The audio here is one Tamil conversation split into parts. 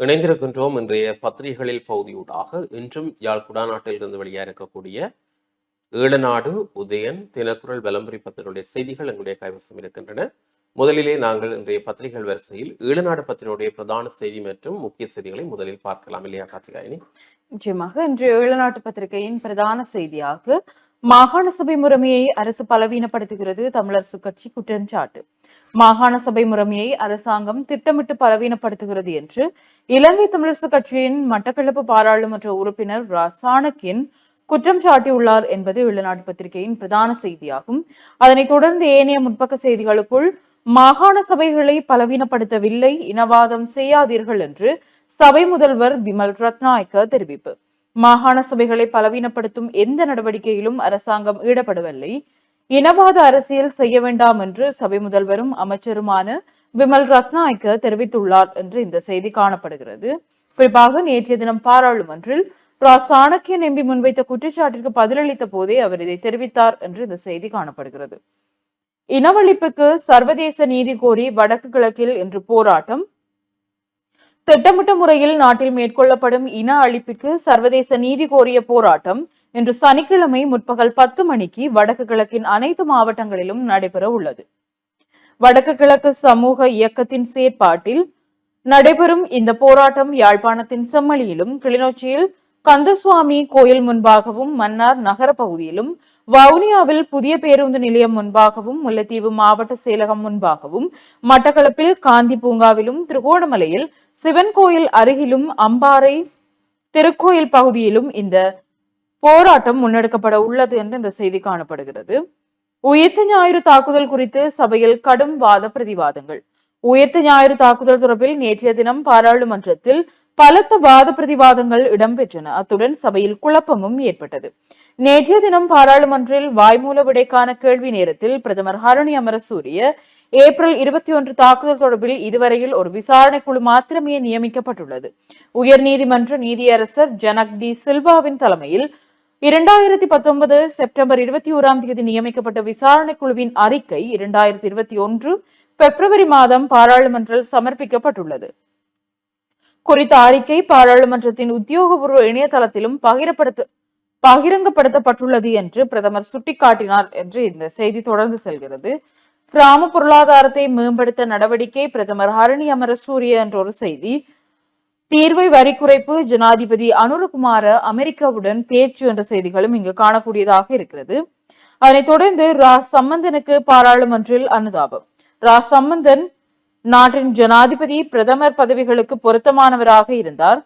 இணைந்திருக்கின்றோம் இன்றைய பத்திரிகைகளில் பகுதியூடாக இன்றும் யாழ் குடாநாட்டில் இருந்து வெளியாக இருக்கக்கூடிய ஈழநாடு உதயன் தினக்குரல் விளம்பரி பத்திரிகையுடைய செய்திகள் எங்களுடைய கைவசம் இருக்கின்றன. முதலிலே நாங்கள் இன்றைய பத்திரிகைகள் வரிசையில் ஈழநாடு பத்திரிகையுடைய பிரதான செய்தி மற்றும் முக்கிய செய்திகளை முதலில் பார்க்கலாம். இல்லையா கார்த்திகாயினி நிச்சயமாக. இன்று ஈழநாட்டு பத்திரிகையின் பிரதான செய்தியாக மாகாண சபை முறைமையை அரசு பலவீனப்படுத்துகிறது தமிழரசு கட்சி குற்றச்சாட்டு மாகாண சபை முறைமையை அரசாங்கம் திட்டமிட்டு பலவீனப்படுத்துகிறது என்று இலங்கை தமிழரசு கட்சியின் மட்டக்களப்பு பாராளுமன்ற உறுப்பினர் ரா குற்றம் சாட்டியுள்ளார் என்பது வெளிநாட்டு பத்திரிகையின் பிரதான செய்தியாகும். அதனைத் தொடர்ந்து ஏனைய முற்பக்க செய்திகளுக்குள் மாகாண சபைகளை பலவீனப்படுத்தவில்லை இனவாதம் செய்யாதீர்கள் என்று சபை முதல்வர் விமல் ரத்நாயக்க தெரிவிப்பு. மாகாண சபைகளை பலவீனப்படுத்தும் எந்த நடவடிக்கையிலும் அரசாங்கம் ஈடுபடவில்லை. இனவாத அரசியல் செய்ய வேண்டாம் என்று சபை முதல்வரும் அமைச்சருமான விமல் ரத்நாயக்க தெரிவித்துள்ளார் என்று இந்த செய்தி காணப்படுகிறது. குறிப்பாக நேற்றைய தினம் பாராளுமன்றில் ரா சாணக்கியன் எம்பி முன்வைத்த குற்றச்சாட்டிற்கு பதிலளித்த போதே அவர் இதை தெரிவித்தார் என்று இந்த செய்தி காணப்படுகிறது. இனவழிப்புக்கு சர்வதேச நீதி கோரி வடக்கு கிழக்கில் இன்று போராட்டம். திட்டமிட்ட முறையில் நாட்டில் மேற்கொள்ளப்படும் இன அழிப்பிற்கு சர்வதேச நீதி கோரிய போராட்டம். இன்று சனிக்கிழமை முற்பகல் பத்து மணிக்கு வடக்கு கிழக்கின் அனைத்து மாவட்டங்களிலும் நடைபெற உள்ளது. வடக்கு கிழக்கு சமூக இயக்கத்தின் செயற்பாட்டில் நடைபெறும் இந்த போராட்டம் யாழ்ப்பாணத்தின் செம்மலியிலும் கிளிநொச்சியில் கந்தசுவாமி கோயில் முன்பாகவும் மன்னார் நகர பகுதியிலும் வவுனியாவில் புதிய பேருந்து நிலையம் முன்பாகவும் முல்லைத்தீவு மாவட்ட செயலகம் முன்பாகவும் மட்டக்களப்பில் காந்தி பூங்காவிலும் திருகோணமலையில் சிவன் கோயில் அருகிலும் அம்பாறை திருக்கோயில் பகுதியிலும் இந்த போராட்டம் முன்னெடுக்கப்பட உள்ளது என்று இந்த செய்தி காணப்படுகிறது. உயிர்த்த ஞாயிறு தாக்குதல் குறித்து சபையில் கடும் வாத பிரதிவாதங்கள். உயிர்த்த ஞாயிறு தாக்குதல் தொடர்பில் நேற்றைய தினம் பாராளுமன்றத்தில் பலத்த வாத பிரதிவாதங்கள் இடம்பெற்றன. அத்துடன் சபையில் குழப்பமும் ஏற்பட்டது. நேற்றைய தினம் பாராளுமன்றில் வாய்மூல விடைக்கான கேள்வி நேரத்தில் பிரதமர் ஹரணி அமரசூரிய ஏப்ரல் இருபத்தி ஒன்று தாக்குதல் தொடர்பில் இதுவரையில் ஒரு விசாரணை குழு மாத்திரமே நியமிக்கப்பட்டுள்ளது. உயர் நீதிமன்ற நீதியரசர் ஜனக் டி சில்வாவின் தலைமையில் இரண்டாயிரத்தி பத்தொன்பது செப்டம்பர் இருபத்தி ஓராம் தேதி நியமிக்கப்பட்ட விசாரணை குழுவின் அறிக்கை இரண்டாயிரத்தி இருபத்தி ஒன்று பிப்ரவரி மாதம் பாராளுமன்றில் சமர்ப்பிக்கப்பட்டுள்ளது. குறித்த அறிக்கை பாராளுமன்றத்தின் உத்தியோகபூர்வ இணையதளத்திலும் பகிரப்படுத்த பகிரங்கப்படுத்தப்பட்டுள்ளது என்று பிரதமர் சுட்டிக்காட்டினார் என்று இந்த செய்தி தொடர்ந்து செல்கிறது. கிராம பொருளாதாரத்தை மேம்படுத்த நடவடிக்கை பிரதமர் ஹரணி அமரசூரிய என்ற ஒரு செய்தி தீர்வை வரி குறைப்பு ஜனாதிபதி அனுரகுமார அமெரிக்காவுடன் பேச்சு என்ற செய்திகளும் இங்கு காணக்கூடியதாக இருக்கிறது. அதனைத் தொடர்ந்து ரா சம்பந்தனுக்கு பாராளுமன்றில் அனுதாபம். ரா சம்பந்தன் நாட்டின் ஜனாதிபதி பிரதமர் பதவிகளுக்கு பொருத்தமானவராக இருந்தார்.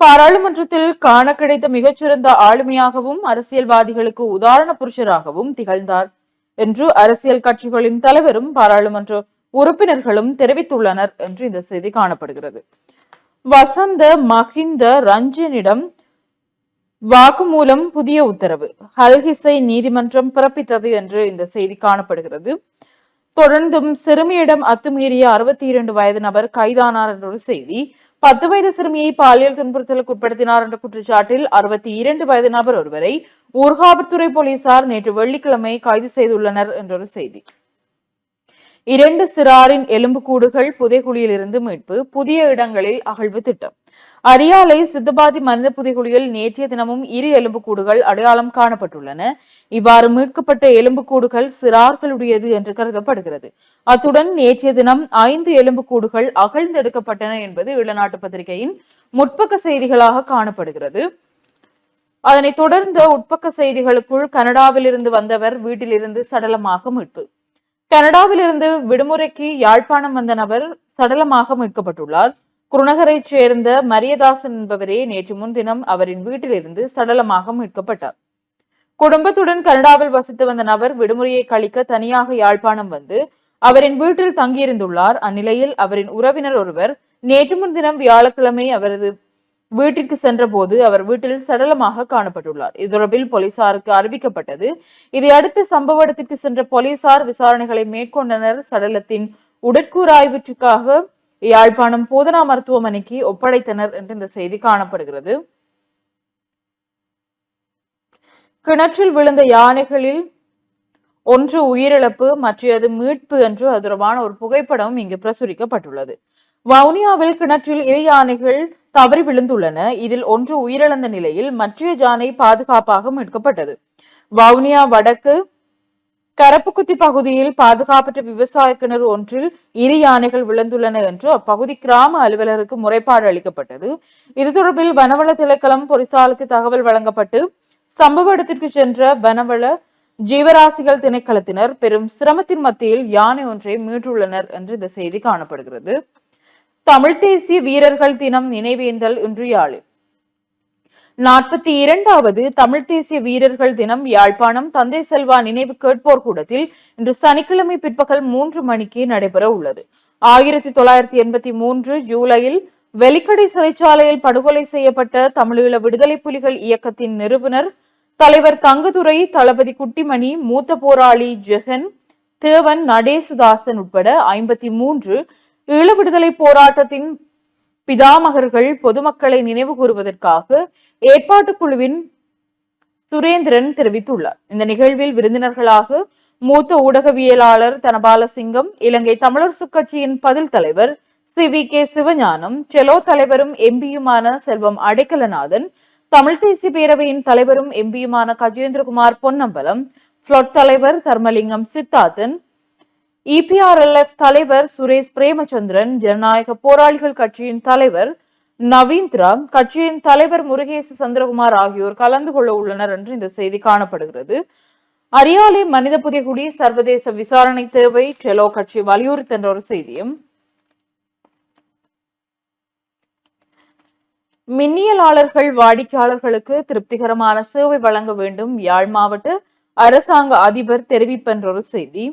பாராளுமன்றத்தில் காண கிடைத்த மிகச்சிறந்த ஆளுமையாகவும் அரசியல்வாதிகளுக்கு உதாரண புருஷராகவும் திகழ்ந்தார் என்று அரசியல் கட்சிகளின் தலைவரும் பாராளுமன்ற உறுப்பினர்களும் தெரிவித்துள்ளனர் என்று இந்த செய்தி காணப்படுகிறது. வசந்த மஹிந்த ரஞ்சனிடம் வாக்குமூலம் புதிய உத்தரவு. ஹல்கிசை நீதிமன்றம் பிறப்பித்தது என்று இந்த செய்தி காணப்படுகிறது. தொடர்ந்தும் சிறுமியிடம் அத்துமீறிய அறுபத்தி இரண்டு வயது நபர் கைதானார் என்ற ஒரு செய்தி பத்து வயது சிறுமியை பாலியல் துன்புறுத்தலுக்கு உட்படுத்தினார் என்ற குற்றச்சாட்டில் அறுபத்தி இரண்டு வயது நபர் ஒருவரை ஊர்காவல்துறை போலீசார் நேற்று வெள்ளிக்கிழமை கைது செய்துள்ளனர் என்ற ஒரு செய்தி. இரண்டு சிறாரின் எலும்புக்கூடுகள் புதைகுழியில் இருந்து மீட்பு புதிய இடங்களில் அகழ்வு திட்டம். அரியாலை சித்தபாதி மனித புதைகுழியில் நேற்றைய தினமும் இரு எலும்புக்கூடுகள் அடையாளம் காணப்பட்டுள்ளன. இவ்வாறு மீட்கப்பட்ட எலும்புக்கூடுகள் சிறார்களுடையது என்று கருதப்படுகிறது. அத்துடன் நேற்றைய தினம் ஐந்து எலும்புக்கூடுகள் அகழ்ந்தெடுக்கப்பட்டன என்பது இளநாட்டு பத்திரிகையின் முற்பக்க செய்திகளாக காணப்படுகிறது. அதனைத் தொடர்ந்து உட்பக்க செய்திகளுக்குள் கனடாவிலிருந்து வந்தவர் வீட்டிலிருந்து சடலமாக மீட்பு. கனடாவிலிருந்து விடுமுறைக்கு யாழ்ப்பாணம் வந்த நபர் சடலமாக மீட்கப்பட்டுள்ளார். குருநகரைச் சேர்ந்த மரியதாசன் என்பவரே நேற்று முன்தினம் அவரின் வீட்டிலிருந்து சடலமாக மீட்கப்பட்டார். குடும்பத்துடன் கனடாவில் வசித்து வந்த நபர் விடுமுறையை கழிக்க தனியாக யாழ்ப்பாணம் வந்து அவரின் வீட்டில் தங்கியிருந்துள்ளார். அந்நிலையில் அவரின் உறவினர் ஒருவர் நேற்று முன்தினம் வியாழக்கிழமை அவரது வீட்டிற்கு சென்றபோது அவர் வீட்டில் சடலமாக காணப்பட்டுள்ளார். இது தொடர்பில் போலீசாருக்கு அறிவிக்கப்பட்டது. இதையடுத்து சம்பவ இடத்திற்கு சென்ற போலீசார் விசாரணைகளை மேற்கொண்டனர். சடலத்தின் உடற்கூறாய்வுக்காக யாழ்ப்பாணம் போதனா மருத்துவமனைக்கு ஒப்படைத்தனர் என்று இந்த செய்தி காணப்படுகிறது. கிணற்றில் விழுந்த யானைகளில் ஒன்று உயிரிழப்பு மற்றது மீட்பு என்று அது தொடர்பான ஒரு புகைப்படம் இங்கு பிரசுரிக்கப்பட்டுள்ளது. வவுனியாவில் கிணற்றில் இரு யானைகள் தவறி விழுந்துள்ளன. இதில் ஒன்று உயிரிழந்த நிலையில் மற்றைய ஜானை பாதுகாப்பாக மீட்கப்பட்டது. வவுனியா வடக்கு கரப்புக்குத்தி பகுதியில் பாதுகாப்பற்ற விவசாய கிணறு ஒன்றில் இரு யானைகள் விழுந்துள்ளன என்று அப்பகுதி கிராம அலுவலருக்கு முறைப்பாடு அளிக்கப்பட்டது. இது தொடர்பில் வனவள திணைக்களம் போலீசாருக்கு தகவல் வழங்கப்பட்டு சம்பவ இடத்திற்கு சென்ற வனவள ஜீவராசிகள் திணைக்களத்தினர் பெரும் சிரமத்தின் மத்தியில் யானை ஒன்றை மீட்டுள்ளனர் என்று இந்த செய்தி காணப்படுகிறது. தமிழ் தேசிய வீரர்கள் தினம் நினைவேந்தல் இன்று யாழில் நாற்பத்தி இரண்டாவது தமிழ் தேசிய வீரர்கள் தினம் யாழ்ப்பாணம் தந்தை செல்வா நினைவு கேட்போர் கூடத்தில் இன்று சனிக்கிழமை பிற்பகல் மூன்று மணிக்கு நடைபெற உள்ளது. ஆயிரத்தி தொள்ளாயிரத்தி எண்பத்தி மூன்று ஜூலையில் வெலிக்கடை சிறைச்சாலையில் படுகொலை செய்யப்பட்ட தமிழீழ விடுதலை புலிகள் இயக்கத்தின் நிறுவனர் தலைவர் தங்கதுரை தளபதி குட்டிமணி மூத்த போராளி ஜெகன் தேவன் நடேசுதாசன் உட்பட ஐம்பத்தி மூன்று ஈழ விடுதலை போராட்டத்தின் பிதாமகர்கள் பொதுமக்களை நினைவு கூறுவதற்காக ஏற்பாட்டு குழுவின் சுரேந்திரன் தெரிவித்துள்ளார். இந்த நிகழ்வில் விருந்தினர்களாக மூத்த ஊடகவியலாளர் தனபாலசிங்கம் இலங்கை தமிழரசுக் கட்சியின் பதில் தலைவர் C. V. K. Sivagnanam sello தலைவரும் எம்பியுமான செல்வம் அடைக்கலநாதன் தமிழ் தேசிய பேரவையின் தலைவரும் எம்பியுமான கஜேந்திரகுமார் பொன்னம்பலம் புளொட் தலைவர் தர்மலிங்கம் சித்தார்த்தன் இபிஆர்எல்எஃப் தலைவர் சுரேஷ் பிரேமச்சந்திரன் ஜனநாயக போராளிகள் கட்சியின் தலைவர் நவீந்திரா கட்சியின் தலைவர் முருகேசு சந்திரகுமார் ஆகியோர் கலந்து கொள்ள உள்ளனர் என்று இந்த செய்தி காணப்படுகிறது. அரியாலை மனித புதைகுடி சர்வதேச விசாரணை தேவை டெலோ கட்சி வலியுறுத்தின்ற ஒரு செய்தியும். மின்னியலாளர்கள் வாடிக்கையாளர்களுக்கு திருப்திகரமான சேவை வழங்க வேண்டும் யாழ் மாவட்ட அரசாங்க அதிபர் தெரிவிப்பென்ற ஒரு செய்தி.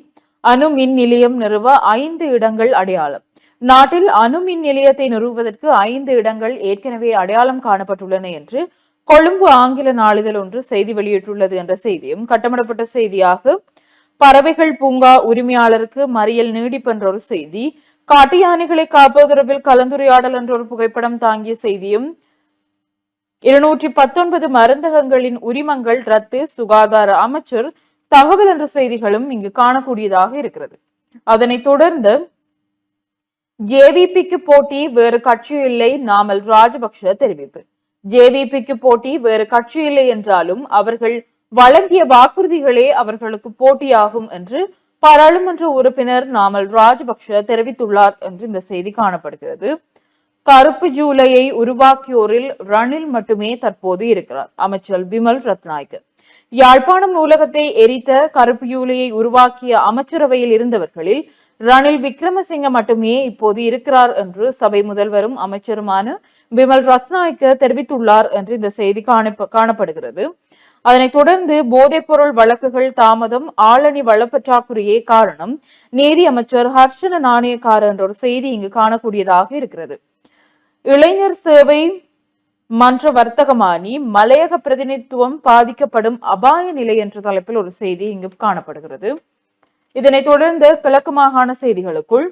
அணு மின் நிலையம் நிறுவ ஐந்து இடங்கள் அடையாளம். நாட்டில் அணு மின் நிலையத்தை நிறுவுவதற்கு ஐந்து இடங்கள் ஏற்கனவே அடையாளம் காணப்பட்டுள்ளன என்று கொழும்பு ஆங்கில நாளிதழ் ஒன்று செய்தி வெளியிட்டுள்ளது என்ற செய்தியும் கட்டமிடப்பட்ட செய்தியாக பறவைகள் பூங்கா உரிமையாளருக்கு மறியல் நீடிப்பு என்ற ஒரு செய்தி காட்டு யானைகளை காப்பது தொடர்பில் கலந்துரையாடல் என்ற ஒரு புகைப்படம் தாங்கிய செய்தியும் இருநூற்றி பத்தொன்பது மருந்தகங்களின் உரிமங்கள் ரத்து சுகாதார அமைச்சர் தகவல் என்ற செய்திகளும் இங்கு காணக்கூடியதாக இருக்கிறது. அதனைத் தொடர்ந்து ஜேவிபிக்கு போட்டி வேறு கட்சி இல்லை நாமல் ராஜபக்ஷ தெரிவிப்பு. ஜேவிபிக்கு போட்டி வேறு கட்சி இல்லை என்றாலும் அவர்கள் வழங்கிய வாக்குறுதிகளே அவர்களுக்கு போட்டியாகும் என்று பாராளுமன்ற உறுப்பினர் நாமல் ராஜபக்ஷ தெரிவித்துள்ளார் என்று இந்த செய்தி காணப்படுகிறது. கருப்பு ஜூலையை உருவாக்கியோரில் ரணில் மட்டுமே தற்போது இருக்கிறார். அமைச்சர் பிமல் ரத்நாயக்க. யாழ்ப்பாணம் நூலகத்தை எரித்த கருப்பு ஜூலையை உருவாக்கிய அமைச்சரவையில் இருந்தவர்களில் ரணில் விக்ரமசிங்க மட்டுமே இப்போது இருக்கிறார் என்று சபை முதல்வரும் அமைச்சருமான விமல் ரத்நாயக்க தெரிவித்துள்ளார் என்று இந்த செய்தி காணப்படுகிறது. அதனைத் தொடர்ந்து போதைப்பொருள் வழக்குகள் தாமதம் ஆளணி வளப்பற்றாக்குறையே காரணம் நீதி அமைச்சர் ஹர்ஷன நாணயக்கார என்ற ஒரு செய்தி இங்கு காணக்கூடியதாக இருக்கிறது. இளைஞர் சேவை மன்ற வர்த்தகமானி மலையக பிரதிநிதித்துவம் பாதிக்கப்படும் அபாய நிலை என்ற தலைப்பில் ஒரு செய்தி இங்கு காணப்படுகிறது. இதனைத் தொடர்ந்து கிழக்கு மாகாண செய்திகளுக்குள்.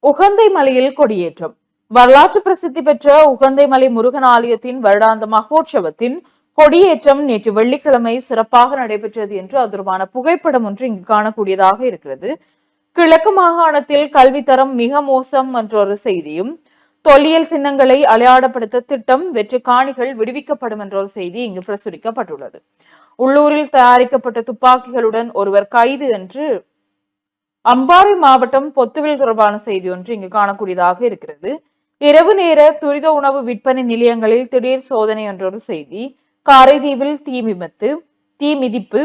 உகந்தை மலையில் கொடியேற்றம். வரலாற்று பிரசித்தி பெற்ற உகந்தை மலை முருகன் ஆலயத்தின் வருடாந்த மகோற்சவத்தின் கொடியேற்றம் நேற்று வெள்ளிக்கிழமை சிறப்பாக நடைபெற்றது என்று அது புகைப்படம் ஒன்று இங்கு காணக்கூடியதாக இருக்கிறது. கிழக்கு மாகாணத்தில் கல்வித்தரம் மிக மோசம் என்ற ஒரு செய்தியும் தொல்லியல் சின்னங்களை அடையாளப்படுத்த திட்டம் வெற்று காணிகள் விடுவிக்கப்படும் என்ற ஒரு செய்தி இங்கு பிரசுரிக்கப்பட்டுள்ளது. உள்ளூரில் தயாரிக்கப்பட்ட துப்பாக்கிகளுடன் ஒருவர் கைது என்று அம்பாறை மாவட்டம் பொத்துவில் தொடர்பான செய்தி ஒன்று இங்கு காணக்கூடியதாக இருக்கிறது. இரவு நேர துரித உணவு விற்பனை நிலையங்களில் திடீர் சோதனை என்றொரு செய்தி காரைதீவில் தீ விபத்து தீ மிதிப்பு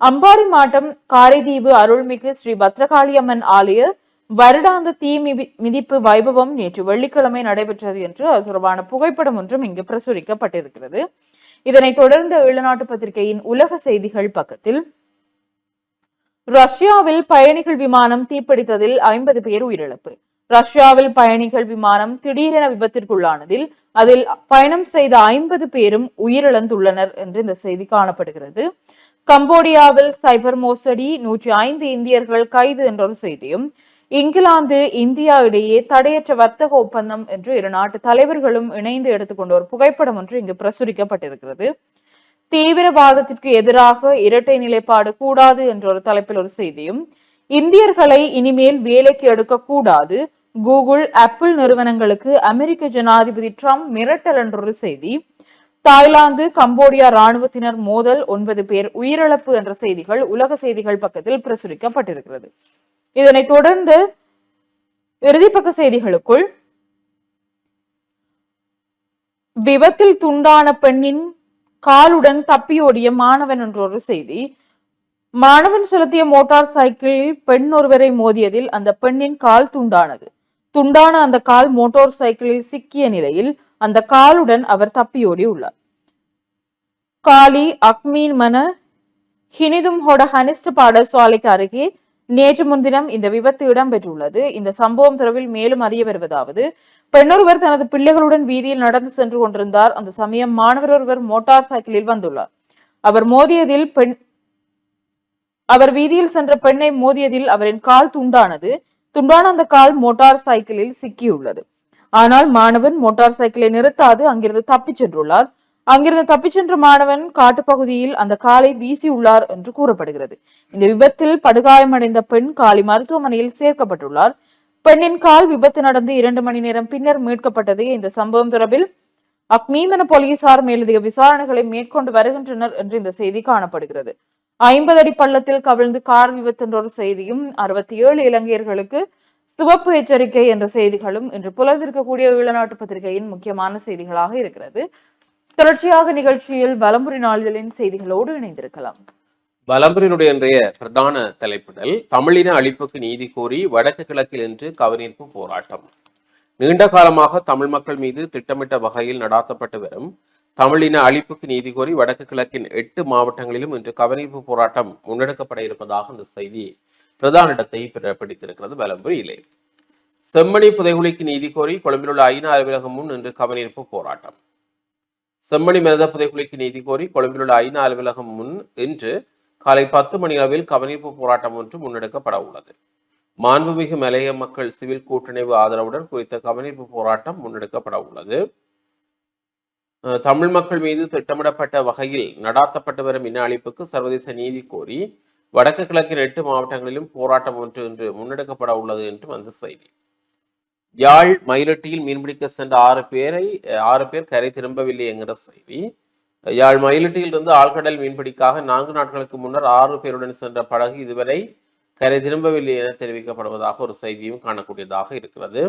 அம்பாறை மாவட்டம் காரைதீவு அருள்மிகு ஸ்ரீ பத்ரகாளியம்மன் ஆலய வருடாந்த தீ மிதி- மிதிப்பு வைபவம் நேற்று வெள்ளிக்கிழமை நடைபெற்றது என்று அது தொடர்பான புகைப்படம் ஒன்றும் இங்கு பிரசுரிக்கப்பட்டிருக்கிறது. இதனைத் தொடர்ந்து ஈழநாட்டு பத்திரிகையின் உலக செய்திகள் பக்கத்தில் ரஷ்யாவில் பயணிகள் விமானம் தீப்பிடித்ததில் ஐம்பது பேர் உயிரிழப்பு. ரஷ்யாவில் பயணிகள் விமானம் திடீரென விபத்திற்குள்ளானதில் அதில் பயணம் செய்த ஐம்பது பேரும் உயிரிழந்துள்ளனர் என்று இந்த செய்தி காணப்படுகிறது. கம்போடியாவில் சைபர் மோசடி நூற்றி ஐந்து இந்தியர்கள் கைது என்ற ஒரு செய்தியும் இங்கிலாந்து இந்தியா இடையே தடையற்ற வர்த்தக ஒப்பந்தம் என்று இரு நாட்டு தலைவர்களும் இணைந்து எடுத்துக்கொண்ட ஒரு புகைப்படம் ஒன்று இங்கு பிரசுரிக்கப்பட்டிருக்கிறது. தீவிரவாதத்திற்கு எதிராக இரட்டை நிலைப்பாடு கூடாது என்ற ஒரு தலைப்பில் ஒரு செய்தியும் இந்தியர்களை இனிமேல் வேலைக்கு எடுக்க கூடாது கூகுள் ஆப்பிள் நிறுவனங்களுக்கு அமெரிக்க ஜனாதிபதி ட்ரம்ப் மிரட்டல் என்றொரு செய்தி தாய்லாந்து கம்போடியா ராணுவத்தினர் மோதல் ஒன்பது பேர் உயிரிழப்பு என்ற செய்திகள் உலக செய்திகள் பக்கத்தில் பிரசுரிக்கப்பட்டிருக்கிறது. இதனைத் தொடர்ந்து இறுதிப்பக்க செய்திகளுக்குள் விபத்தில் துண்டான பெண்ணின் காலுடன் தப்பியோடிய மாணவன் என்ற ஒரு செய்தி. மாணவன் செலுத்திய மோட்டார் சைக்கிளில் பெண் ஒருவரை மோதியதில் அந்த பெண்ணின் கால் துண்டானது. துண்டான அந்த கால் மோட்டார் சைக்கிளில் சிக்கிய நிலையில் அந்த காலுடன் அவர் தப்பியோடி உள்ளார். காலி அக்மீன் மன ஹினிதும் ஹொட ஹனிஸ்ட் பாடசாலைக்கு அருகே நேற்று முன்தினம் இந்த விபத்து இடம்பெற்றுள்ளது. இந்த சம்பவம் தொடர்பில் மேலும் அறிய வருவதாவது பெண்ணொருவர் தனது பிள்ளைகளுடன் வீதியில் நடந்து சென்று கொண்டிருந்தார். அந்த சமயம் மாணவர் ஒருவர் மோட்டார் சைக்கிளில் வந்துள்ளார். அவர் மோதியதில் பெண் அவர் வீதியில் சென்ற பெண்ணை மோதியதில் அவரின் கால் துண்டானது. துண்டான அந்த கால் மோட்டார் சைக்கிளில் சிக்கியுள்ளது. ஆனால் மாணவன் மோட்டார் சைக்கிளை நிறுத்தாது அங்கிருந்து தப்பிச் சென்றுள்ளார். அங்கிருந்து தப்பிச்சென்ற மாணவன் காட்டுப்பகுதியில் அந்த காலை வீசி உள்ளார் என்று கூறப்படுகிறது. இந்த விபத்தில் படுகாயமடைந்த பெண் காலி மருத்துவமனையில் சேர்க்கப்பட்டுள்ளார். பெண்ணின் கால் விபத்து நடந்து இரண்டு மணி நேரம் பின்னர் மீட்கப்பட்டது. இந்த சம்பவம் தொடர்பில் அக்மீமன போலீசார் மேலதிக விசாரணைகளை மேற்கொண்டு வருகின்றனர் என்று இந்த செய்தி காணப்படுகிறது. ஐம்பது அடி பள்ளத்தில் கவிழ்ந்து கார் விபத்து என்ற ஒரு செய்தியும் அறுபத்தி ஏழு இலங்கையர்களுக்கு சிவப்பு எச்சரிக்கை என்ற செய்திகளும் இன்று புலர்ந்திருக்கக்கூடிய ஈழநாட்டு பத்திரிகையின் முக்கியமான செய்திகளாக இருக்கிறது. தொடர்ச்சியாக நிகழ்ச்சியில் வலம்புரி நாளிதழின் செய்திகளோடு இணைந்திருக்கலாம். வலம்புரினுடைய இன்றைய பிரதான தலைப்பிடல் தமிழின அழிப்புக்கு நீதி கோரி வடக்கு கிழக்கில் இன்று கவனிப்பு போராட்டம். நீண்ட காலமாக தமிழ் மக்கள் மீது திட்டமிட்ட வகையில் நடாத்தப்பட்டு வரும் தமிழின அழிப்புக்கு நீதி கோரி வடக்கு கிழக்கின் எட்டு மாவட்டங்களிலும் இன்று கவனிப்பு போராட்டம் முன்னெடுக்கப்பட இருப்பதாக இந்த செய்தி பிரதான இடத்தை பிடித்திருக்கிறது வலம்புரியிலே. செம்மணி புதைகுழிக்கு நீதி கோரி கொழும்பில் உள்ள ஐநா அலுவலகம் முன் இன்று கவனிப்பு போராட்டம். செம்மணி மனித புதைகுழிக்கு நீதி கோரி கொழும்பில் உள்ள ஐநா அலுவலகம் முன் இன்று காலை பத்து மணி அளவில் கவனிப்பு போராட்டம் ஒன்று முன்னெடுக்கப்பட உள்ளது. மாண்புமிகு மலைய மக்கள் சிவில் கூட்டணிவு ஆதரவுடன் குறித்த கவனிப்பு போராட்டம் முன்னெடுக்கப்பட உள்ளது. தமிழ் மக்கள் மீது திட்டமிடப்பட்ட வகையில் நடாத்தப்பட்டு வரும் இன அழிப்புக்கு சர்வதேச நீதி கோரி வடக்கு கிழக்கின் எட்டு மாவட்டங்களிலும் போராட்டம் ஒன்று இன்று முன்னெடுக்கப்பட உள்ளது என்றும் அந்த செய்தி. யாழ் மயிலட்டியில் மீன்பிடிக்க சென்ற ஆறு பேரை ஆறு பேர் கரை திரும்பவில்லை என்கிற செய்தி. யாழ் மயிலட்டியில் இருந்து ஆழ்கடல் மீன்பிடிக்காக நான்கு நாட்களுக்கு முன்னர் ஆறு பேருடன் சென்ற படகு இதுவரை கரை திரும்பவில்லை என தெரிவிக்கப்படுவதாக ஒரு செய்தியும் காணக்கூடியதாக இருக்கிறது.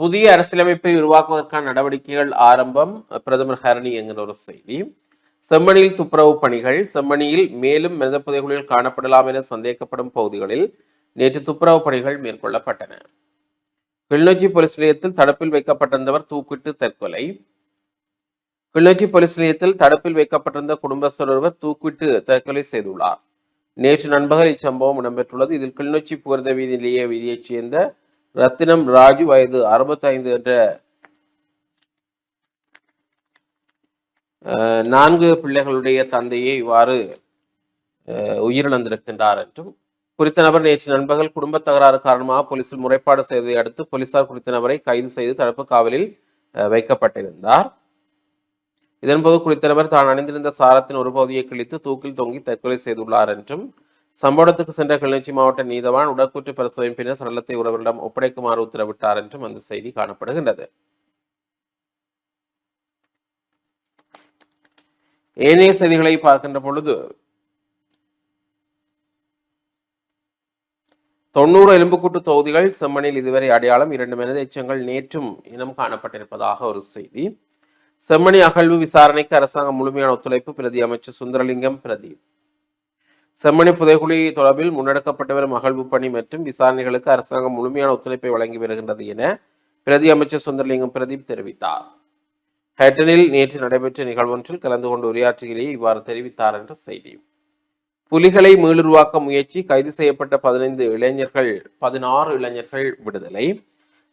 புதிய அரசியலமைப்பை உருவாக்குவதற்கான நடவடிக்கைகள் ஆரம்பம் பிரதமர் ஹரணி என்கிற ஒரு செய்தி. செம்மணியில் துப்புரவு பணிகள் செம்மணியில் மேலும் மனித காணப்படலாம் என சந்தேகப்படும் பகுதிகளில் நேற்று துப்புரவு பணிகள் மேற்கொள்ளப்பட்டன. கிளிநொச்சி போலீஸ் நிலையத்தில் தடுப்பில் வைக்கப்பட்டிருந்தவர் தூக்கிட்டு தற்கொலை. கிளிநொச்சி போலீஸ் நிலையத்தில் தடுப்பில் வைக்கப்பட்டிருந்த குடும்பஸ்தர் ஒருவர் தூக்கிட்டு தற்கொலை செய்துள்ளார். நேற்று நண்பகல் இச்சம்பவம் இடம்பெற்றுள்ளது. இதில் கிளிநொச்சி புகர்த வீதி நிலைய வீதியைச் சேர்ந்த ரத்தினம் ராஜு வயது அறுபத்தைந்து என்ற அஹ், நான்கு பிள்ளைகளுடைய தந்தையே இவ்வாறு உயிரிழந்திருக்கின்றார் என்றும் குறித்த நபர் நேற்று நண்பகல் குடும்ப தகராறு காரணமாக போலீசில் முறைப்பாடு செய்ததை அடுத்து போலீசார் குறித்த நபரை கைது செய்து தடுப்பு காவலில் வைக்கப்பட்டிருந்தார். இதன்போது குறித்த நபர் தான் அணிந்திருந்த சாரத்தின் ஒரு பகுதியை கிழித்து தூக்கில் தொங்கி தற்கொலை செய்துள்ளார் என்றும் சம்பவத்துக்கு சென்ற கிளிநொச்சி மாவட்ட நீதவான் உடற்கூற்று பரிசோதனை பின்னர் சடலத்தை உறவரிடம் ஒப்படைக்குமாறு உத்தரவிட்டார் என்றும் அந்த செய்தி காணப்படுகின்றது. ஏனைய செய்திகளை பார்க்கின்ற பொழுது தொண்ணூறு எலும்புக்கூட்டு தொகுதிகள் செம்மணில் இதுவரை அடையாளம் இரண்டு மனித எச்சங்கள் நேற்றும் இனம் காணப்பட்டிருப்பதாக ஒரு செய்தி. செம்மணி அகழ்வு விசாரணைக்கு அரசாங்கம் முழுமையான ஒத்துழைப்பு பிரதி அமைச்சர் சுந்தரலிங்கம் பிரதீப் செம்மணி புதைகுழி தொடர்பில் முன்னெடுக்கப்பட்டு வரும் அகழ்வு பணி மற்றும் விசாரணைகளுக்கு அரசாங்கம் முழுமையான ஒத்துழைப்பை வழங்கி வருகின்றது என பிரதி அமைச்சர் சுந்தரலிங்கம் பிரதீப் தெரிவித்தார். ஹெட்டனில் நேற்று நடைபெற்ற நிகழ்வொன்றில் கலந்து கொண்டு உரையாற்றுகையிலேயே இவ்வாறு தெரிவித்தார் என்ற செய்தி. புலிகளை மீளுருவாக்க முயற்சி கைது செய்யப்பட்ட பதினைந்து இளைஞர்கள் பதினாறு இளைஞர்கள் விடுதலை.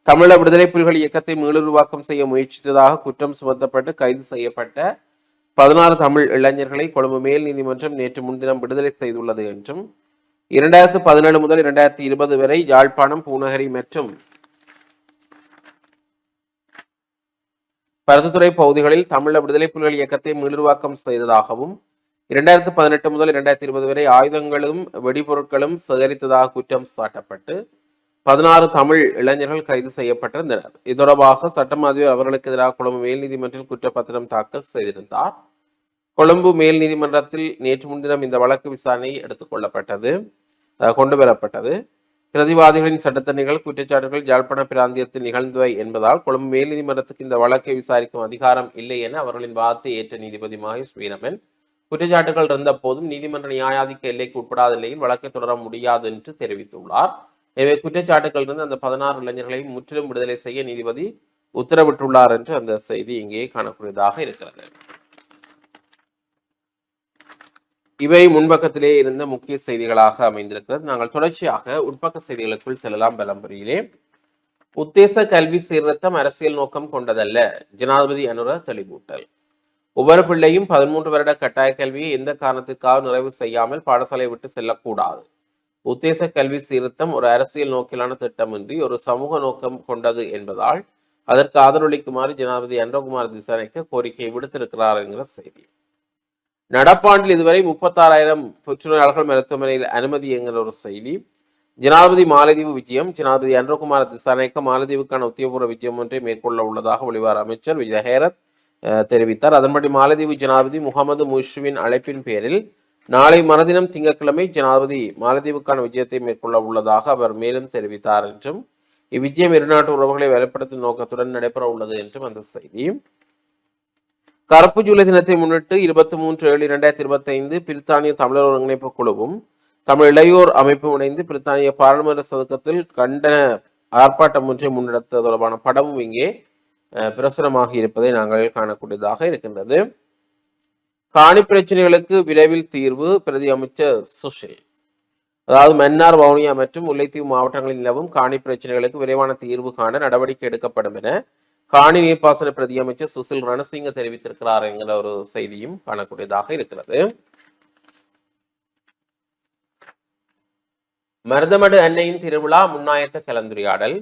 தமிழ விடுதலை புலிகள் இயக்கத்தை மீளுருவாக்கம் செய்ய முயற்சித்ததாக குற்றம் சுமத்தப்பட்டு கைது செய்யப்பட்ட பதினாறு தமிழ் இளைஞர்களை கொழும்பு மேல் நீதிமன்றம் நேற்று முன்தினம் விடுதலை செய்துள்ளது என்றும் இரண்டாயிரத்து பதினேழு முதல் இரண்டாயிரத்தி இருபது வரை யாழ்ப்பாணம் பூநகரி மற்றும் பருத்தித்துறை பகுதிகளில் தமிழ விடுதலை புலிகள் இயக்கத்தை மீளுருவாக்கம் செய்ததாகவும் இரண்டாயிரத்து பதினெட்டு முதல் இரண்டாயிரத்தி இருபது வரை ஆயுதங்களும் வெடிபொருட்களும் சேகரித்ததாக குற்றம் சாட்டப்பட்டு பதினாறு தமிழ் இளைஞர்கள் கைது செய்யப்பட்டிருந்தனர். இது தொடர்பாக சட்டம் அதிபர் அவர்களுக்கு எதிராக கொழும்பு மேல் நீதிமன்றில் குற்றப்பத்திரம் தாக்கல் செய்திருந்தார். கொழும்பு மேல் நீதிமன்றத்தில் நேற்று முன்தினம் இந்த வழக்கு விசாரணை எடுத்துக் கொள்ளப்பட்டது கொண்டு வரப்பட்டது. பிரதிவாதிகளின் சட்டத்தணிகள் குற்றச்சாட்டுகள் யாழ்ப்பாண பிராந்தியத்தில் நிகழ்ந்தவை என்பதால் கொழும்பு மேல் நீதிமன்றத்துக்கு இந்த வழக்கை விசாரிக்கும் அதிகாரம் இல்லை என அவர்களின் வாதத்தை ஏற்ற நீதிபதி மகேஷ் வீரமன் குற்றச்சாட்டுகள் இருந்த போதும் நீதிமன்ற நியாயாதிக்க எல்லைக்கு உட்படாத நிலையில் வழக்கை தொடர முடியாது என்று தெரிவித்துள்ளார். எனவே குற்றச்சாட்டுகள் இருந்து அந்த பதினாறு இளைஞர்களையும் முற்றிலும் விடுதலை செய்ய நீதிபதி உத்தரவிட்டுள்ளார் என்று அந்த செய்தி இங்கே காணக்கூடியதாக இருக்கிறது. இவை முன்பக்கத்திலே இருந்த முக்கிய செய்திகளாக அமைந்திருக்கிறது. நாங்கள் தொடர்ச்சியாக உட்பக்க செய்திகளுக்குள் செல்லலாம் பலம்புரியிலே. உத்தேச கல்வி சீர்திருத்தம் அரசியல் நோக்கம் கொண்டதல்ல. ஜனாதிபதி அனுர தெளிவூட்டல். ஒவ்வொரு பிள்ளையும் பதிமூன்று வருட கட்டாய கல்வியை எந்த காரணத்திற்காக நிறைவு செய்யாமல் பாடசாலை விட்டு செல்லக்கூடாது? உத்தேச கல்வி சீர்திருத்தம் ஒரு அரசியல் நோக்கிலான திட்டமின்றி ஒரு சமூக நோக்கம் கொண்டது என்பதால் அதற்கு ஆதரவளிக்குமாறு ஜனாதிபதி அன்றகுமார் திசானைக்கு கோரிக்கை விடுத்திருக்கிறார் என்கிற செய்தி. நடப்பாண்டில் இதுவரை முப்பத்தாறாயிரம் புற்றுநோயாளர்கள் மருத்துவமனையில் அனுமதி என்கிற ஒரு செய்தி. ஜனாதிபதி மாலதீவு விஜயம் ஜனாதிபதி அன்றகுமார் திசாரணைக்கு மாலதீவுக்கான உத்தியோகபூர்வ விஜயம் ஒன்றை மேற்கொள்ள உள்ளதாக வெளிவார அமைச்சர் விஜய் ஹேரத் தெரிவித்தார். அதன்படி மாலத்தீவு ஜனாதிபதி முகமது முஷ்வின் அழைப்பின் பேரில் நாளை மறுதினம் திங்கட்கிழமை ஜனாதிபதி மாலத்தீவுக்கான விஜயத்தை மேற்கொள்ள உள்ளதாக அவர் மேலும் தெரிவித்தார் என்றும் இவ்விஜயம் இருநாட்டு உறவுகளை வலுப்படுத்தும் நோக்கத்துடன் நடைபெற உள்ளது என்றும் அந்த செய்தி. கருப்பு ஜூலை தினத்தை முன்னிட்டு இருபத்தி மூன்று ஏழு இரண்டாயிரத்தி இருபத்தி ஐந்து பிரித்தானிய தமிழர் ஒருங்கிணைப்பு குழுவும் தமிழ் இளையோர் அமைப்பும் இணைந்து பிரித்தானிய பாராளுமன்ற சதுக்கத்தில் கண்டன ஆர்ப்பாட்டம் ஒன்றை முன்னெடுத்தது தொடர்பான படமும் இங்கே பிரசுரமாகி இருப்பதை நாங்கள் காணக்கூடியதாக இருக்கின்றது. காணி பிரச்சனைகளுக்கு விரைவில் தீர்வு பிரதி அமைச்சர் சுஷில். அதாவது மன்னார் வவுனியா மற்றும் முல்லைத்தீவு மாவட்டங்களில் நிலவும் காணி பிரச்சனைகளுக்கு விரைவான தீர்வு காண நடவடிக்கை எடுக்கப்படும் என காணி நீர்ப்பாசன பிரதி அமைச்சர் சுசில் ரணசிங்க தெரிவித்திருக்கிறார் என்கிற ஒரு செய்தியும் காணக்கூடியதாக இருக்கிறது. மருதமடு அன்னையின் திருவிழா முன்னாயத்த கலந்துரையாடல்.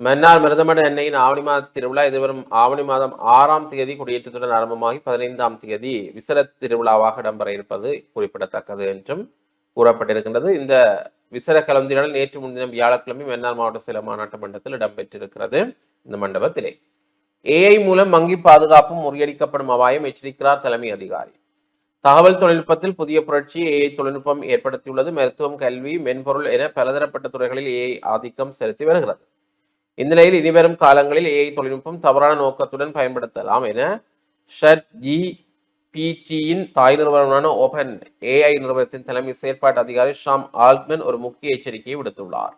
மன்னார் மருதமட எண்ணெயின் ஆவணி மாத திருவிழா எதிர்வரும் ஆவணி மாதம் ஆறாம் தேதி குடியேற்றத்துடன் ஆரம்பமாகி பதினைந்தாம் தேதி விசர திருவிழாவாக இடம்பெற இருப்பது குறிப்பிடத்தக்கது என்றும் கூறப்பட்டிருக்கின்றது. இந்த விசர கலந்துரையாடல் நேற்று முன்தினம் வியாழக்கிழமை மன்னார் மாவட்ட சில மாநாட்டு மண்டபத்தில் இடம்பெற்றிருக்கிறது. இந்த மண்டபத்திலே ஏஐ மூலம் வங்கி பாதுகாப்பும் முறியடிக்கப்படும் அபாயம் எச்சரிக்கிறார் தலைமை அதிகாரி. தகவல் தொழில்நுட்பத்தில் புதிய புரட்சி ஏஐ தொழில்நுட்பம் ஏற்படுத்தியுள்ளது. மருத்துவம் கல்வி மென்பொருள் என பலதரப்பட்ட துறைகளில் ஏஐ ஆதிக்கம் செலுத்தி வருகிறது. இந்நிலையில் இனிவரும் காலங்களில் ஏஐ தொழில்நுட்பம் தவறான நோக்கத்துடன் பயன்படுத்தலாம் என ஷட் ஜி பிடியின் தாய் நிறுவனமான ஓபன் ஏஐ நிறுவனத்தின் தலைமை செயற்பாட்டு அதிகாரி ஷாம் ஆல்ட்மன் ஒரு முக்கிய எச்சரிக்கையை விடுத்துள்ளார்.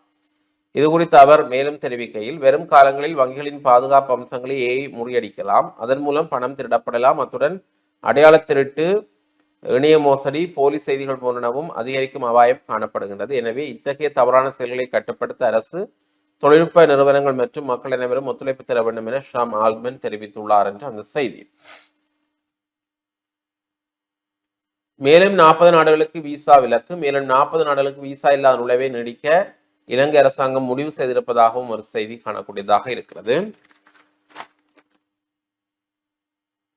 இது குறித்து அவர் மேலும் தெரிவிக்கையில் வெறும் காலங்களில் வங்கிகளின் பாதுகாப்பு அம்சங்களை ஏஐ முறியடிக்கலாம். அதன் மூலம் பணம் திருடப்படலாம். அத்துடன் அடையாள திருட்டு இணைய மோசடி போலி செய்திகள் போன்றனவும் அதிகரிக்கும் அபாயம் காணப்படுகின்றது. எனவே இத்தகைய தவறான செயல்களை கட்டுப்படுத்த அரசு தொழில்நுட்ப நிறுவனங்கள் மற்றும் மக்கள் அனைவரும் ஒத்துழைப்பு தர வேண்டும் என ஷாம் ஆல்மன் தெரிவித்துள்ளார் என்று அந்த செய்தி. மேலும் நாற்பது நாடுகளுக்கு விசா விலக்கு மேலும் நாற்பது நாடுகளுக்கு விசா இல்லாத நுழைவை நீடிக்க இலங்கை அரசாங்கம் முடிவு செய்திருப்பதாகவும் ஒரு செய்தி காணக்கூடியதாக இருக்கிறது.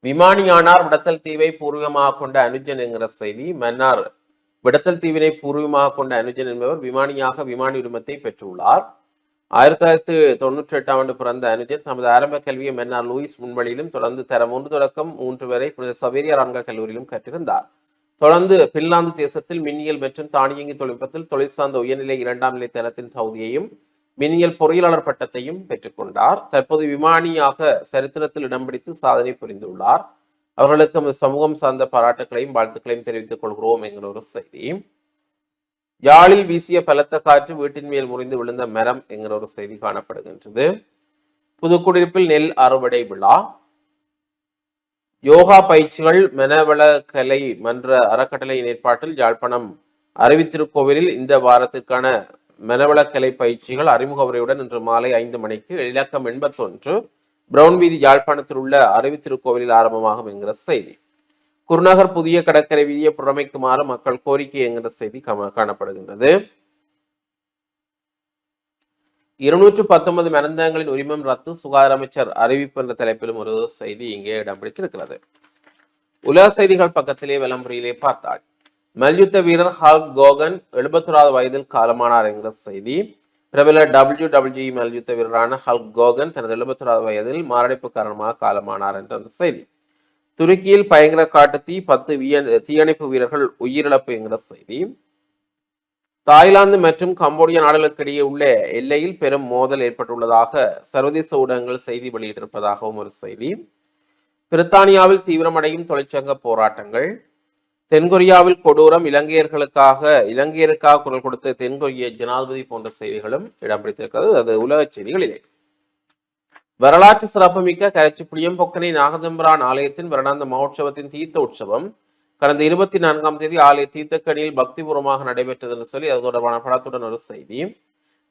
விமானியானார் விடத்தல் தீவை பூர்வீகமாக கொண்ட அனுஜன் என்கிற செய்தி. மன்னார் விடத்தல் தீவினை பூர்வீகமாக கொண்ட அனுஜன் என்பவர் விமானியாக விமானி உரிமத்தை பெற்றுள்ளார். ஆயிரத்தி தொள்ளாயிரத்தி தொண்ணூற்றி எட்டாம் ஆண்டு பிறந்த அனுஜன் தமது ஆரம்ப கல்வியை மென்னார் லூயிஸ் முன்வழியிலும் தொடர்ந்து தரம் ஒன்று தொடக்கம் மூன்று வரை புனித சவேரியார் ஆண்கள் கல்லூரியிலும் கற்றிருந்தார். தொடர்ந்து பின்லாந்து தேசத்தில் மின்னியல் மற்றும் தானியங்கி தொழில்நுட்பத்தில் தொழில் சார்ந்த உயர்நிலை இரண்டாம் நிலை தரத்தின் தகுதியையும் மின்னியல் பொறியியலாளர் பட்டத்தையும் பெற்றுக்கொண்டார். தற்போது விமானியாக சரித்திரத்தில் இடம் பிடித்து சாதனை புரிந்துள்ளார். அவர்களுக்கு சமூகம் சார்ந்த பாராட்டுகளையும் வாழ்த்துக்களையும் தெரிவித்துக் கொள்கிறோம் என்கிற ஒரு செய்தி. யாழில் வீசிய பலத்த காற்று வீட்டின் மேல் முறிந்து விழுந்த மரம் என்கிற ஒரு செய்தி காணப்படுகின்றது. புதுக்குடியிருப்பில் நெல் அறுவடை விழா. யோகா பயிற்சிகள் மனவள கலை மன்ற அறக்கட்டளையின் ஏற்பாட்டில் யாழ்ப்பாணம் அறிவித்திருக்கோவிலில் இந்த வாரத்திற்கான மனவளக்கலை பயிற்சிகள் அறிமுக உரையுடன் இன்று மாலை ஐந்து மணிக்கு இலக்கம் எண்பத்தொன்று பிரவுன் வீதி யாழ்ப்பாணத்தில் உள்ள அறிவித்திருக்கோவிலில் ஆரம்பமாகும் என்கிற செய்தி. குருநகர் புதிய கடற்கரை வீதியை புறமைக்குமாறு மக்கள் கோரிக்கை என்கிற செய்தி காணப்படுகின்றது. இருநூற்று பத்தொன்பது மருந்தகங்களின் உரிமம் ரத்து சுகாதார அமைச்சர் அறிவிப்பு என்ற தலைப்பிலும் ஒரு செய்தி இங்கே இடம் பிடித்திருக்கிறது உலக செய்திகள் பக்கத்திலே விளம்பரியிலே பார்த்தால் மல்யுத்த வீரர் ஹாக் கோகன் எழுபத்தொராவது வயதில் காலமானார் என்கிற செய்தி. பிரபல டபிள்யூ டபிள்யூ மல்யுத்த வீரரான ஹல்க் கோகன் தனது எழுபத்தொராவது வயதில் மாரடைப்பு காரணமாக காலமானார் என்ற அந்த செய்தி. துருக்கியில் பயங்கர காட்டு தீ பத்து தீயணைப்பு வீரர்கள் உயிரிழப்பு என்கிற செய்தி. தாய்லாந்து மற்றும் கம்போடியா நாடுகளுக்கிடையே உள்ள எல்லையில் பெரும் மோதல் ஏற்பட்டுள்ளதாக சர்வதேச ஊடகங்கள் செய்தி வெளியிட்டிருப்பதாகவும் ஒரு செய்தி. பிரித்தானியாவில் தீவிரமடையும் தொழிற்சங்க போராட்டங்கள். தென்கொரியாவில் கொடூரம் இலங்கையர்களுக்காக இலங்கையருக்காக குரல் கொடுத்த தென்கொரிய ஜனாதிபதி போன்ற செய்திகளும் இடம் பிடித்திருக்கிறது. அது உலக செய்திகளிலே. வரலாற்று சிறப்புமிக்க கரைச்சிப்புளியம் பொக்கனை நாகதம்பரான் ஆலயத்தின் வருடாந்த மகோற்சவத்தின் தீர்த்த உற்சவம். கடந்த இருபத்தி நான்காம் தேதி ஆலய தீர்த்தக்கணியில் பக்திபூர்வமாக நடைபெற்றது என்று சொல்லி அது தொடர்பான படத்துடன் ஒரு செய்தி.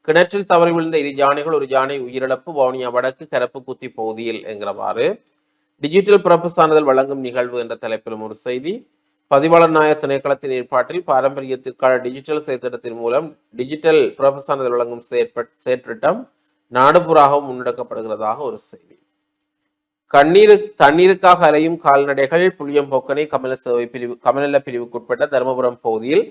கிணற்றில் தவறி விழுந்த இரு யானைகள் ஒரு யானை உயிரிழப்பு வவுனியா வடக்கு கரப்பு குத்தி பகுதியில் என்கிறவாறு டிஜிட்டல் பிறப்பு சான்றிதழ் வழங்கும் நிகழ்வு என்ற தலைப்பிலும் ஒரு செய்தி. பதிவாளர் நாய திணைக்களத்தின் ஏற்பாட்டில் பாரம்பரியத்திற்கான டிஜிட்டல் செயற்திட்டத்தின் மூலம் டிஜிட்டல் பிறப்பு சான்றிதழ் வழங்கும் செயற்பட் செயற்றிட்டம் நாடுபுறாகவும் முன்னெடுக்கப்படுகிறதாக ஒரு செய்தி. கண்ணீரு தண்ணீருக்காக அலையும் கால்நடைகள் புளியம்போக்கனை கமல சேவை பிரிவு கமநல பிரிவுக்குட்பட்ட தருமபுரம் பகுதியில்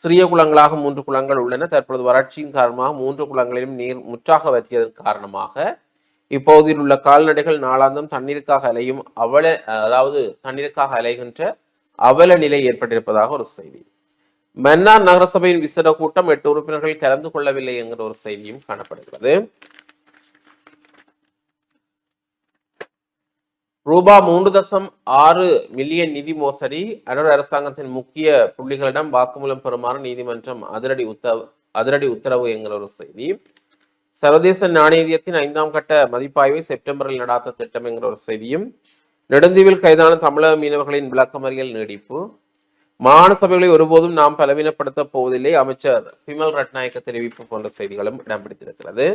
சிறிய குளங்களாக மூன்று குளங்கள் உள்ளன. தற்பொழுது வறட்சியின் காரணமாக மூன்று குளங்களிலும் நீர் முற்றாக வற்றியதன் காரணமாக இப்பகுதியில் உள்ள கால்நடைகள் நாளாந்தம் தண்ணீருக்காக அலையும் அவல அதாவது தண்ணீருக்காக அலைகின்ற அவல நிலை ஏற்பட்டிருப்பதாக ஒரு செய்தி. மன்னார் நகரசபையின் விசேட கூட்டம் எட்டு உறுப்பினர்கள் கலந்து கொள்ளவில்லை என்கிற ஒரு செய்தியும் காணப்படுகிறது. ரூபா மூன்று தசம் ஆறு மில்லியன் நிதி மோசடி. அடர் அரசாங்கத்தின் முக்கிய புள்ளிகளிடம் வாக்குமூலம் பெறுமாறு நீதிமன்றம் அதிரடி உத்தரவு அதிரடி உத்தரவு என்கிற ஒரு செய்தி. சர்வதேச நாணயத்தின் ஐந்தாம் கட்ட மதிப்பாய்வை செப்டம்பரில் நடாத்த திட்டம் என்கிற ஒரு செய்தியும் நெடுந்தீவில் கைதான தமிழக மீனவர்களின் விளக்கமறியல் நீடிப்பு. மாகாண சபைகளை ஒருபோதும் நாம் பலவீனப்படுத்த போவதில்லை. அமைச்சர் பிமல் ரட்நாயக்க தெரிவிப்பு போன்ற செய்திகளும் இடம் பிடித்திருக்கிறது.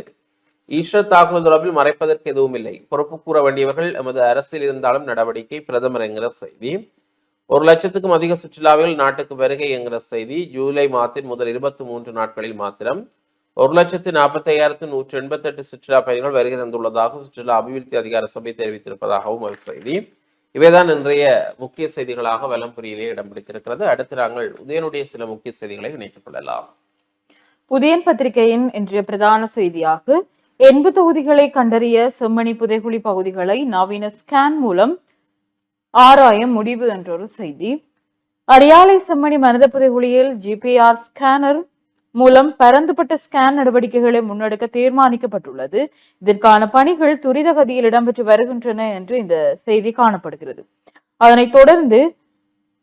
ஈஸ்வர் தாக்குதல் தொடர்பில் மறைப்பதற்கு எதுவும் இல்லை. பொறுப்பு கூற வேண்டியவர்கள் எமது அரசில் இருந்தாலும் நடவடிக்கை பிரதமர் என்கிற செய்தி. ஒரு லட்சத்துக்கும் அதிக சுற்றுலாவில் நாட்டுக்கு வருகை என்கிற செய்தி. ஜூலை மாதத்தின் முதல் இருபத்தி மூன்று நாட்களில் மாத்திரம் ஒரு லட்சத்து நாற்பத்தி ஐயாயிரத்து நூற்று எண்பத்தி எட்டு சுற்றுலா பயணிகள் வருகை தந்துள்ளதாக சுற்றுலா அபிவிருத்தி அதிகார சபை தெரிவித்திருப்பதாகவும் ஒரு செய்தி. இவைதான் இன்றைய முக்கிய செய்திகளாக வலம்புரியிலே இடம் பிடித்திருக்கிறது. அடுத்து நாங்கள் உதயனுடைய சில முக்கிய செய்திகளை இணைத்துக் கொள்ளலாம். உதயன் பத்திரிகையின் இன்றைய பிரதான செய்தியாக எண்பு தொகுதிகளை கண்டறிய செம்மணி புதைகுழி பகுதிகளை நவீன ஸ்கேன் மூலம் ஆராய முடிவு என்றொரு செய்தி. அடியாலை செம்மணி மனித புதைகுழியில் ஜிபிஆர் ஸ்கேனர் மூலம் பரந்துபட்ட ஸ்கேன் நடவடிக்கைகளை முன்னெடுக்க தீர்மானிக்கப்பட்டுள்ளது. இதற்கான பணிகள் துரித கதியில் இடம்பெற்று வருகின்றன என்று இந்த செய்தி காணப்படுகிறது. அதனைத் தொடர்ந்து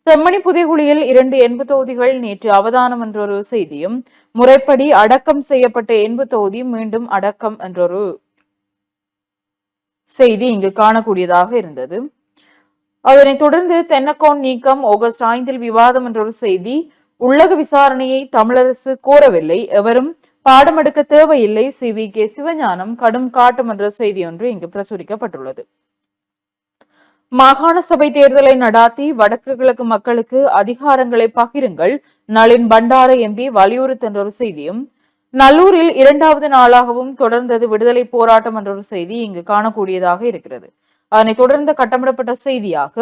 செம்மணி புதைகுழியில் இரண்டு எண்பு தொகுதிகள் நேற்று அவதானம் என்றொரு செய்தியும் முறைப்படி அடக்கம் செய்யப்பட்ட எண்பு தொகுதி மீண்டும் அடக்கம் என்றொரு செய்தி இங்கு காணக்கூடியதாக இருந்தது. அதனைத் தொடர்ந்து தென்னக்கோன் நீக்கம் ஆகஸ்ட் ஐந்தில் விவாதம் என்றொரு செய்தி உள்ளக விசாரணையை தமிழரசு கோரவில்லை எவரும் பாடம் எடுக்க தேவையில்லை சி வி கே சிவஞானம் கடும் காட்டும் என்ற செய்தி ஒன்று இங்கு பிரசுரிக்கப்பட்டுள்ளது. மாகாண சபை தேர்தலை நடாத்தி வடக்கு கிழக்கு மக்களுக்கு அதிகாரங்களை பகிருங்கள். நளின் பண்டார எம்பி வலியுறுத்தின்ற ஒரு செய்தியும் நல்லூரில் இரண்டாவது நாளாகவும் தொடர்ந்தது விடுதலை போராட்டம் என்ற ஒரு செய்தி இங்கு காணக்கூடியதாக இருக்கிறது. அதனை தொடர்ந்து கட்டமிடப்பட்ட செய்தியாக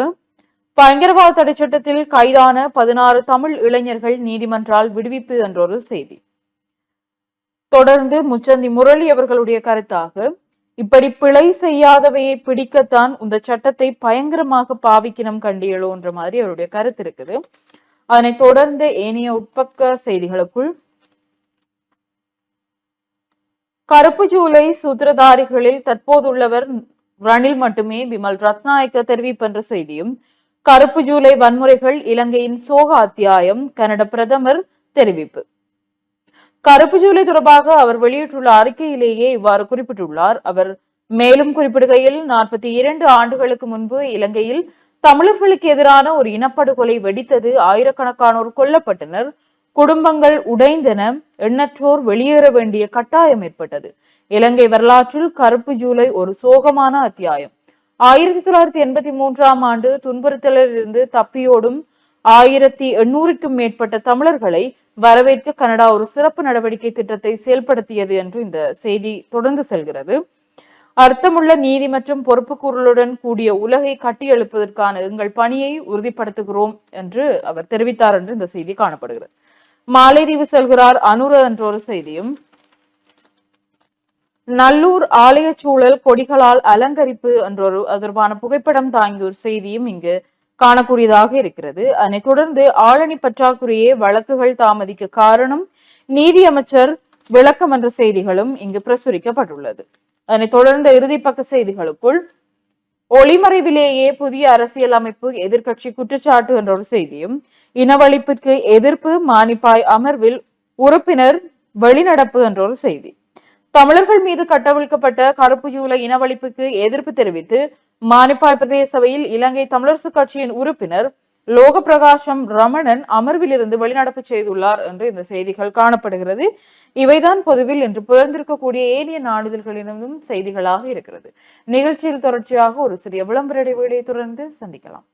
பயங்கரவாத தடை சட்டத்தில் கைதான பதினாறு தமிழ் இளைஞர்கள் நீதிமன்றால் விடுவிப்பு என்ற ஒரு செய்தி. தொடர்ந்து முச்சந்தி முரளி அவர்களுடைய கருத்தாக இப்படி பிழை செய்யாதவையை பிடிக்கத்தான் இந்த சட்டத்தை பயங்கரமாக பாவிக்கணும் கண்டியலோன்ற மாதிரி அவருடைய கருத்து இருக்குது. அதனை தொடர்ந்து ஏனைய உட்பக்க செய்திகளுக்குள் கருப்பு ஜூலை சூத்திரதாரிகளில் தற்போதுள்ளவர் ரணில் மட்டுமே விமல் ரத்நாயக்க தெரிவிப்பென்ற செய்தியும் கருப்பு ஜூலை வன்முறைகள் இலங்கையின் சோக அத்தியாயம் கனட பிரதமர் தெரிவிப்பு. கருப்பு ஜூலை தொடர்பாக அவர் வெளியிட்டுள்ள அறிக்கையிலேயே இவ்வாறு குறிப்பிட்டுள்ளார். அவர் மேலும் குறிப்பிடுகையில் நாற்பத்தி இரண்டு ஆண்டுகளுக்கு முன்பு இலங்கையில் தமிழர்களுக்கு எதிரான ஒரு இனப்படுகொலை வெடித்தது ஆயிரக்கணக்கானோர் கொல்லப்பட்டனர். குடும்பங்கள் உடைந்தன. எண்ணற்றோர் வெளியேற வேண்டிய கட்டாயம் ஏற்பட்டது. இலங்கை வரலாற்றில் கருப்பு ஜூலை ஒரு சோகமான அத்தியாயம். ஆயிரத்தி தொள்ளாயிரத்தி எண்பத்தி மூன்றாம் ஆண்டு துன்புறுத்தலிலிருந்து தப்பியோடும் ஆயிரத்தி எண்ணூறுக்கும் மேற்பட்ட தமிழர்களை வரவேற்க கனடா ஒரு சிறப்பு நடவடிக்கை திட்டத்தை செயல்படுத்தியது என்று இந்த செய்தி தொடர்ந்து செல்கிறது. அர்த்தமுள்ள நீதி மற்றும் பொறுப்புக்கூறலுடன் கூடிய உலகை கட்டியெழுப்பதற்கான எங்கள் பணியை உறுதிப்படுத்துகிறோம் என்று அவர் தெரிவித்தார் என்று இந்த செய்தி காணப்படுகிறது. மாலைதீவு செல்கிறார் அனுர என்ற ஒரு செய்தியும் நல்லூர் ஆலய சூழல் கொடிகளால் அலங்கரிப்பு என்றொரு தொடர்பான புகைப்படம் தாங்கிய ஒரு செய்தியும் இங்கு காணக்கூடியதாக இருக்கிறது. அதனைத் தொடர்ந்து ஆளணி பற்றாக்குறையே வழக்குகள் தாமதிக்க காரணம் நீதி அமைச்சர் விளக்கம் என்ற செய்திகளும் இங்கு பிரசுரிக்கப்பட்டுள்ளது. அதனைத் தொடர்ந்த இறுதிப்பக்க செய்திகளுக்குள் ஒளிமறைவிலேயே புதிய அரசியல் அமைப்பு எதிர்கட்சி குற்றச்சாட்டு என்ற ஒரு செய்தியும் இனவழிப்பிற்கு எதிர்ப்பு மானிப்பாய் அமர்வில் உறுப்பினர் வெளிநடப்பு என்ற ஒரு செய்தி. தமிழர்கள் மீது கட்டவிழ்க்கப்பட்ட கருப்பு ஜூலை இனவழிப்புக்கு எதிர்ப்பு தெரிவித்து மானிப்பாய் பிரதேச சபையில் இலங்கை தமிழரசு கட்சியின் உறுப்பினர் லோக பிரகாசம் ரமணன் அமர்விலிருந்து வெளிநடப்பு செய்துள்ளார் என்று இந்த செய்திகள் காணப்படுகிறது. இவைதான் பொதுவில் இன்று புலர்ந்திருக்கக்கூடிய ஏனைய நாளிதழ்களிடமும் செய்திகளாக இருக்கிறது. நிகழ்ச்சியில் தொடர்ச்சியாக ஒரு சிறிய விளம்பர இடைவேளையை தொடர்ந்து சந்திக்கலாம்.